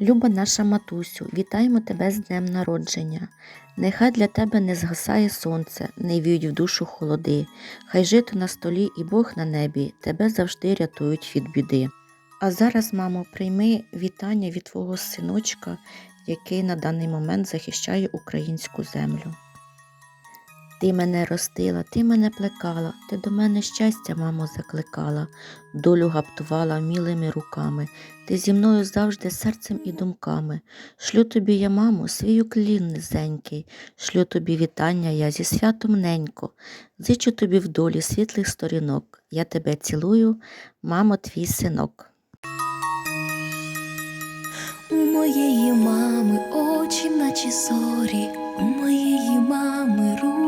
Люба наша матусю, вітаємо тебе з днем народження. Нехай для тебе не згасає сонце, не віють в душу холоди. Хай жито на столі і Бог на небі тебе завжди рятують від біди. А зараз, мамо, прийми вітання від твого синочка, який на даний момент захищає українську землю. Ти мене ростила, ти мене плекала, ти до мене щастя, мамо, закликала, долю гаптувала мілими руками, ти зі мною завжди серцем і думками. Шлю тобі я, мамо, свій уклін низенький, шлю тобі вітання я зі святом ненько, зичу тобі в долі світлих сторінок. Я тебе цілую, мамо, твій синок. У моєї мами очі, наче зорі, у моєї мами руки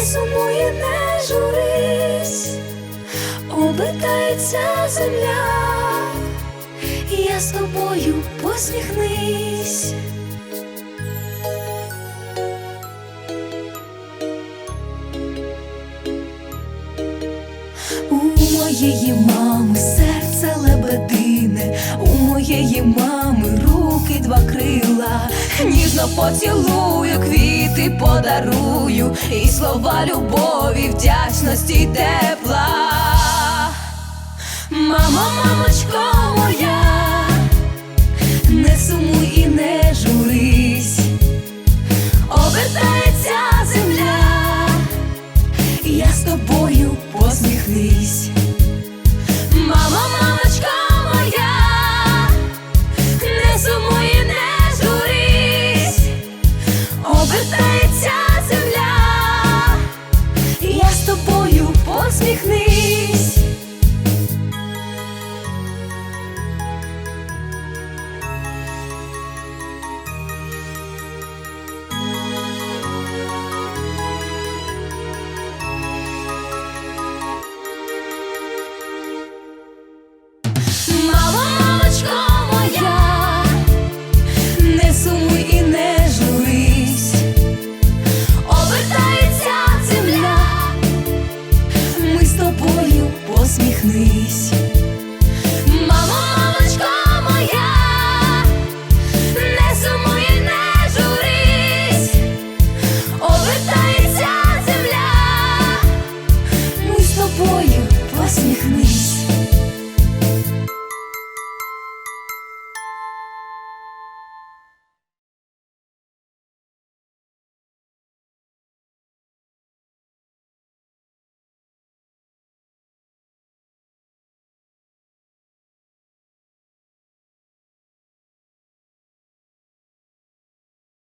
і не журись, обертається земля, я з тобою посміхнись. У моєї мами серце лебедине, у моєї мами ніжно поцілую, квіти подарую, і слова любові, вдячності і тепла. Мамо, мамочко моя, не сумуй і не журись, обертається земля, я з тобою посміхнись. усміхнись.